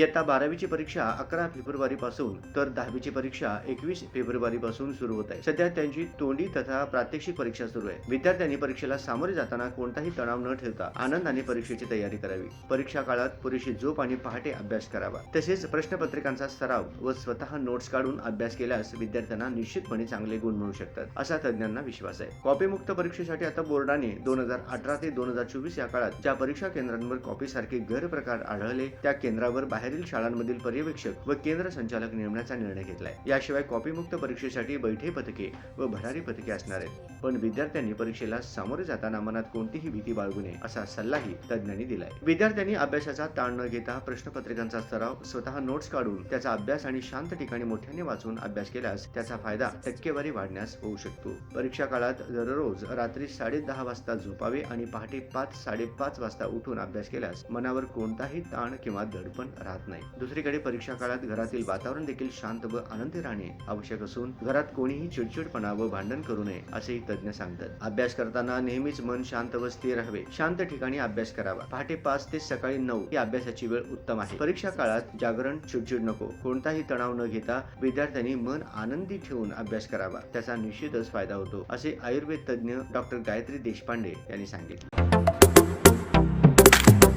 इयत्ता बारावीची परीक्षा अकरा फेब्रुवारी पासून तर दहावीची परीक्षा एकवीस फेब्रुवारी पासून सुरू होत आहे. सध्या त्यांची तोंडी तथा प्रात्यक्षिक परीक्षा सुरू आहे. विद्यार्थ्यांनी परीक्षेला सामोरे जाताना कोणताही तणाव न ठेवता आनंदाने परीक्षेची तयारी करावी. परीक्षा काळात पुरेशी झोप आणि पहाटे अभ्यास करावा. तसेच प्रश्नपत्रिकांचा सराव व स्वतः नोट्स काढून अभ्यास केल्यास विद्यार्थ्यांना निश्चितपणे चांगले गुण मिळू शकतात असा तज्ज्ञांना विश्वास आहे. कॉपीमुक्त परीक्षेसाठी आता बोर्डाने दोन हजार अठरा ते दोन हजार चोवीस या काळात ज्या परीक्षा केंद्रांवर कॉपी सारखे गैरप्रकार आढळले त्या केंद्रावर बाहेर बाहेरील शाळांमधील पर्यवेक्षक व केंद्र संचालक नेमण्याचा निर्णय घेतलाय. याशिवाय कॉपीमुक्त परीक्षेसाठी बैठे पथके व भरारी पथके असणार आहेत. पण विद्यार्थ्यांनी परीक्षेला सामोरे जाताना मनात कोणतीही भीती बाळगू नये असा सल्लाही तज्ज्ञांनी दिलाय. विद्यार्थ्यांनी अभ्यासाचा ताण न घेता प्रश्नपत्रिकांचा सराव स्वतः नोट्स काढून त्याचा अभ्यास आणि शांत ठिकाणी मोठ्याने वाचून अभ्यास केल्यास त्याचा फायदा टक्केवारी वाढण्यास होऊ शकतो. परीक्षा काळात दररोज रात्री साडे दहा वाजता झोपावे आणि पहाटे पाच साडेपाच वाजता उठून अभ्यास केल्यास मनावर कोणताही ताण किंवा दडपण राहत नाही दुसरीकडे परीक्षा काळात घरातील वातावरण देखील शांत व आनंदी राहणे आवश्यक असून घरात कोणीही चिडचिडपणा व भांडण करू नये असेही तज्ज्ञ सांगतात. अभ्यास करताना नेहमीच मन शांत व स्थिर राहावे. शांत ठिकाणी अभ्यास करावा. पहाटे पाच ते सकाळी नऊ ही अभ्यासाची वेळ उत्तम आहे. परीक्षा काळात जागरण चिडचिड नको. कोणताही तणाव न घेता विद्यार्थ्यांनी मन आनंदी ठेवून अभ्यास करावा. त्याचा निश्चितच फायदा होतो असे आयुर्वेद तज्ज्ञ डॉक्टर गायत्री देशपांडे यांनी सांगितले.